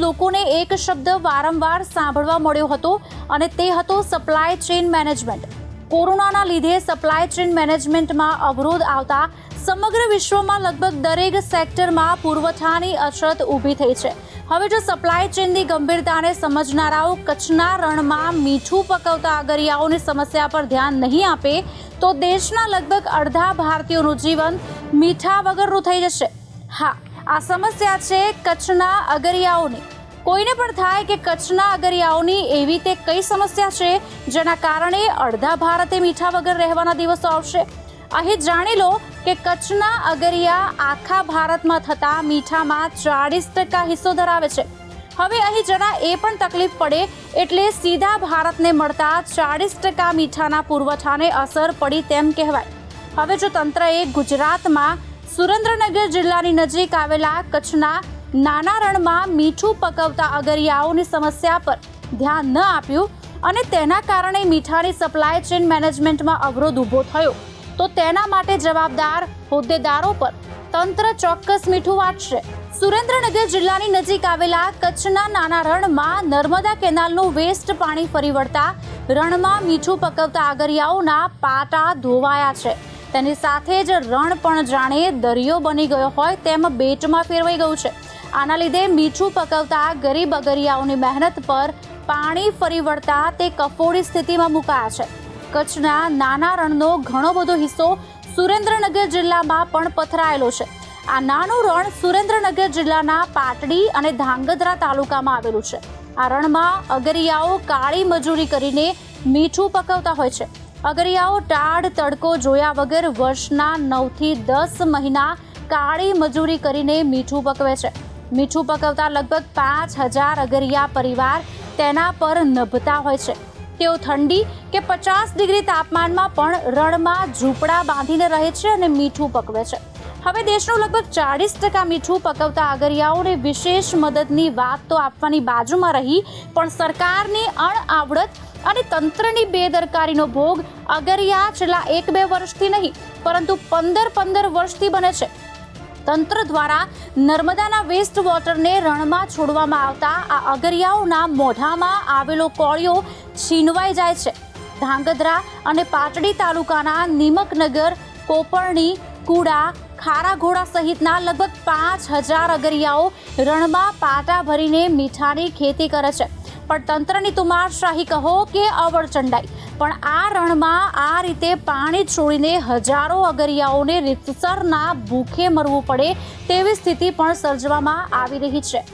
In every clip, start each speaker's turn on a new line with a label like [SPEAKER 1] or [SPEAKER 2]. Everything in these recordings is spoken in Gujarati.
[SPEAKER 1] લોકોને એક શબ્દ વારંવાર સાંભળવા મળ્યો હતો અને તે હતો સપ્લાય ચેઇન મેનેજમેન્ટ કોરોનાના લીધે સપ્લાય ચેઇન મેનેજમેન્ટમાં અવરોધ આવતા સમગ્ર વિશ્વમાં લગભગ દરેક સેક્ટરમાં પુરવઠાની અછત ઊભી થઈ છે. હવે જો સપ્લાય ચેઇનની ગંભીરતાને સમજનારાઓ કચ્છના રણમાં મીઠું પકવતા આગરિયાઓની સમસ્યા પર ધ્યાન નહીં આપે, તો દેશના લગભગ અડધા ભારતીયોનું જીવન મીઠા વગરનું થઈ જશે. હા આ સમસ્યા છે કચ્છના અગરિયાઓની. કોઈને પણ થાય કે કચ્છના અગરિયાઓની એવી તે કઈ સમસ્યા છે જેના કારણે અડધા ભારતે મીઠા વગર રહેવાના દિવસો આવશે? અહીં જાણી લો કે કચ્છના અગરિયા આખા ભારતમાં થતા મીઠામાં ચાળીસ ટકા હિસ્સો ધરાવે છે. હવે અહીં જરા એ પણ તકલીફ પડે એટલે સીધા ભારતને મળતા ચાળીસ ટકા મીઠાના પુરવઠાને અસર પડી તેમ કહેવાય. હવે જો તંત્રએ ગુજરાતમાં સુરેન્દ્રનગર જિલ્લાની નજીક આવેલા કચ્છના નાના રણમાં મીઠું પકવતા અગરિયાઓની સમસ્યા પર ધ્યાન ન આપ્યું અને તેના કારણે મીઠાની સપ્લાય ચેઇન મેનેજમેન્ટમાં અવરોધ ઊભો થયો. તો તેના માટે જવાબદાર હોદ્દેદારો પર તંત્ર ચોક્કસ મીઠું વાટશે સુરેન્દ્રનગર જિલ્લાની નજીક આવેલા કચ્છના નાના રણમાં નર્મદા કેનાલનું વેસ્ટ પાણી ફરી વળતા રણમાં મીઠું પકવતા આગરિયાઓના પાટા ધોવાયા છે. તેની સાથે જ રણ પણ જાણે દરિયો બની ગયો હોય તેમ બેટમાં ફેરવાઈ ગયું છે. આના લીધે મીઠું પકવતા ગરીબ અગરિયાઓની મહેનત પર પાણી ફરી વળતા તે કફોડી સ્થિતિમાં મુકાયા છે. કચ્છના નાના રણનો ઘણો બધો હિસ્સો સુરેન્દ્રનગર જિલ્લામાં પણ પથરાયેલો છે. આ નાનું રણ સુરેન્દ્રનગર જિલ્લાના પાટડી અને ધાંગધ્રા તાલુકામાં આવેલું છે. આ રણમાં અગરિયાઓ કાળી મજૂરી કરીને મીઠું પકવતા હોય છે. અગરિયાઓ ટાળ તડકો જોયા વગર વર્ષના નવથી દસ મહિના કાળી મજૂરી કરીને મીઠું પકવે છે. મીઠું પકવતા લગભગ પાંચ હજાર અગરિયા પરિવાર તેના પર નભતા હોય છે. તેઓ ઠંડી કે પચાસ ડિગ્રી તાપમાનમાં પણ રણમાં ઝૂંપડા બાંધીને રહે છે અને મીઠું પકવે છે. હવે દેશનું લગભગ ચાળીસ ટકા મીઠું પકવતા આગરિયાઓને વિશેષ મદદની વાત તો આપવાની બાજુમાં રહી, પણ સરકારની અણઆવડત અને તંત્રની બેદરકારીનો ભોગ અગરિયા છેલ્લા એક બે વર્ષથી નહીં, પરંતુ પંદર પંદર વર્ષથી બને છે. તંત્ર દ્વારા નર્મદાના વેસ્ટ વોટરને રણમાં છોડવામાં આવતા આ અગરિયાઓના મોઢામાં આવેલો કોળિયો છીનવાઈ જાય છે. ધાંગધ્રા અને પાટડી તાલુકાના નિમકનગર, કોપરણી, કુડા ખારાઘોડા સહિતના લગભગ પાંચ હજાર અગરિયાઓ રણમાં પાટા ભરીને મીઠાની ખેતી કરે છે. પણ તંત્રની તુમારશાહી કહો કે અવળચંડાઈ પણ આ રણમાં આ રીતે પાણી છોડીને હજારો અગરિયાઓને રીતસરના ભૂખે મરવું પડે તેવી સ્થિતિ પણ સર્જવામાં આવી રહી છે.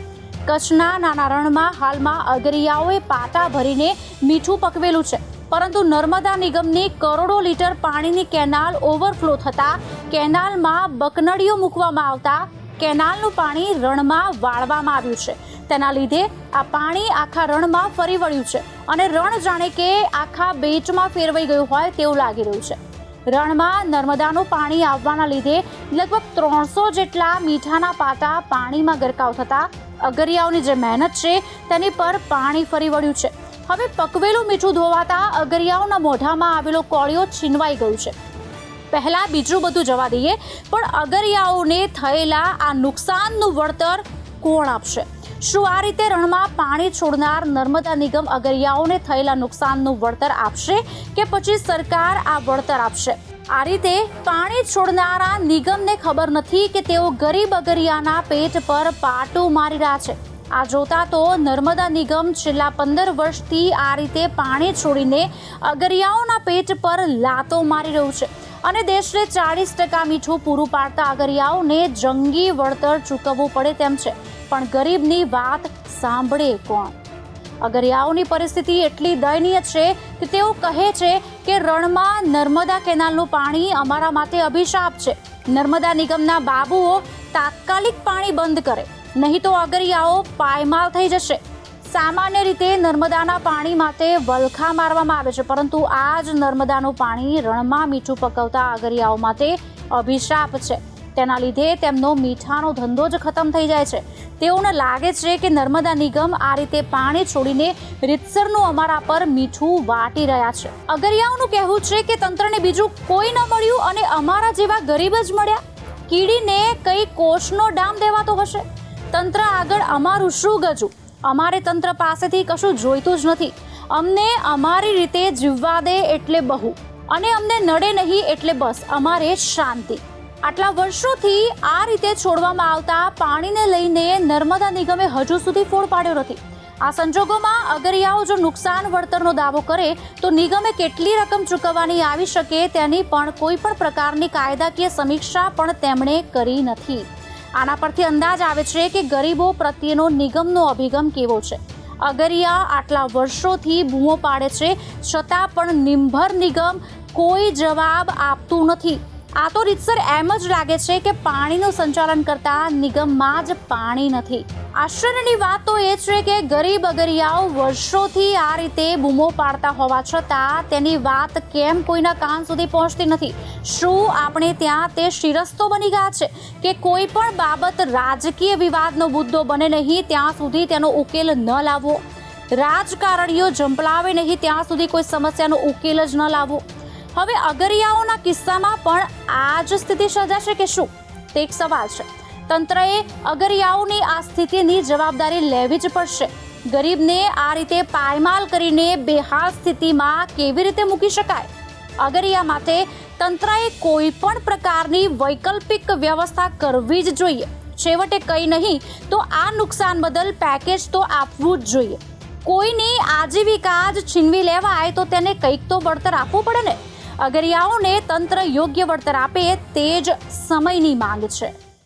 [SPEAKER 1] કચ્છના નાના રણમાં હાલમાં અગરિયાઓએ પાટા ભરીને મીઠું પકવેલું છે. પરંતુ નર્મદા નિગમની કરોડો લીટર પાણીની કેનાલ ઓવરફ્લો થતાં કેનાલમાં બકનડીઓ મૂકવામાં આવતા કેનાલનું પાણી રણમાં વાળવામાં આવ્યું છે. તેના લીધે આ પાણી આખા રણમાં ફરી વળ્યું છે અને રણ જાણે કે આખા બેચમાં ફેરવાઈ ગયું હોય તેવું લાગી રહ્યું છે. રણમાં નર્મદાનું પાણી આવવાના લીધે લગભગ ત્રણસો જેટલા મીઠાના પાટા પાણીમાં ગરકાવ થતા અગરિયાઓની જે મહેનત છે તેની પર પાણી ફરી વળ્યું છે. હવે પકવેલું મીઠું ધોવાતા અગરિયાઓના મોઢામાં આવેલો કોળિયો છીનવાઈ ગયું છે. પહેલા બીજું બધું જવા દઈએ. પણ અગરિયાઓને થયેલા આ નુકસાનનું વળતર કોણ આપશે? શું આ રીતે રણમાં પાણી છોડનાર નર્મદા નિગમ અગરિયાઓને થયેલા નુકસાનનું વળતર આપશે કે પછી સરકાર આ વળતર આપશે? આ રીતે પાણી છોડનારા નિગમને ખબર નથી કે તેઓ ગરીબ અગરિયાના પેટ પર પાટું મારી રહ્યા છે. આ જોતા તો નર્મદા નિગમ છેલ્લા પંદર વર્ષથી આ રીતે પાણી છોડીને અગરિયાઓના પેટ પર લાતો મારી રહ્યું છે. અને દેશને ચાળીસ ટકા મીઠું પૂરું પાડતા અગરિયાઓને જંગી વળતર ચૂકવવું પડે તેમ છે. પણ ગરીબની વાત સાંભળે કોણ? અગરિયાઓની પરિસ્થિતિ એટલી દયનીય છે કે તેઓ કહે છે કે રણમાં નર્મદા કેનાલનું પાણી અમારા માટે અભિશાપ છે. નર્મદા નિગમના બાબુઓ તાત્કાલિક પાણી બંધ કરે. નહીં તો અગરિયાઓ પાયમાલ થઈ જશે. સામાન્ય રીતે નર્મદાના પાણી માટે વલખા મારવામાં આવે છે, પરંતુ આ જ નર્મદાનું પાણી રણમાં મીઠું પકવતા અગરિયાઓ માટે અભિશાપ છે. તેના લીધે તેમનો મીઠાનો ધંધો જ ખતમ થઈ જાય છે. તેઓને લાગે છે કે નર્મદા નિગમ આ રીતે પાણી છોડીને રીતસરનું અમારા પર મીઠું વાટી રહ્યા છે. અગરિયાઓનું કહેવું છે કે તંત્રને બીજું કોઈ ન મળ્યું અને અમારા જેવા ગરીબ જ મળ્યા. કીડીને કઈ કોષનો ડામ દેવાતો હશે? તંત્ર આગળ અમારું શું ગજું? અમારે તંત્ર પાસેથી કશું જોઈતું જ નથી. અમને અમારી રીતે જીવવા દે એટલે બહુ. અને અમને નડે નહીં એટલે બસ. અમારે શાંતિ. આટલા વર્ષોથી આ રીતે છોડવામાં આવતા પાણીને લઈને નર્મદા નિગમે હજુ સુધી ફોડ પાડ્યો નથી. આ સંજોગોમાં અગરિયાઓ જો નુકસાન વળતરનો દાવો કરે, તો નિગમે કેટલી રકમ ચૂકવવાની આવી શકે તેની પણ કોઈ પણ પ્રકારની કાયદાકીય સમીક્ષા પણ તેમણે કરી નથી. આના પરથી અંદાજ આવે છે કે ગરીબો પ્રત્યેનો નિગમનો અભિગમ કેવો છે? અગરિયા આટલા વર્ષોથી બૂમો પાડે છે, છતાં પણ નિંભર નિગમ કોઈ જવાબ આપતું નથી. આ તો રીતસર એમ જ લાગે છે કે પાણીનું સંચાલન કરતા નિગમમાં જ પાણી નથી. આશ્ચર્યની વાત તો એ છે કે ગરીબ અગરિયાઓ વર્ષોથી આ રીતે બૂમો પાડતા હોવા છતાં તેની વાત કેમ કોઈના કાન સુધી પહોંચતી નથી? શું આપણે ત્યાં તે શિરસ્તો બની ગયા છે કે કોઈ પણ બાબત રાજકીય વિવાદનો મુદ્દો બને નહીં ત્યાં સુધી તેનો ઉકેલ ન લાવવો? રાજકારણીઓ ઝંપલાવે નહીં ત્યાં સુધી કોઈ સમસ્યાનો ઉકેલ જ ન લાવવો. હવે અગરિયાઓના કિસ્સામાં પણ આ જ સ્થિતિ સર્જાશે કે શું? તે એક સવાલ છે. તંત્રએ અગરિયાઓની આ સ્થિતિની જવાબદારી લેવી જ પડશે. ગરીબને આ રીતે પાયમાલ કરીને બેહાલ સ્થિતિમાં કેવી રીતે મૂકી શકાય? અગરિયા માટે તંત્રએ કોઈ પણ પ્રકારની વૈકલ્પિક વ્યવસ્થા કરવી જ જોઈએ. છેવટે કંઈ નહીં, તો આ નુકસાન બદલ પેકેજ તો આપવું જ જોઈએ. કોઈની આજીવિકા જ છીનવી લેવાય તો તેને કંઈક તો વળતર આપવું પડે ને? અગરિયાઓને તંત્ર યોગ્ય વળતર આપે તે જ સમયની માંગ છે.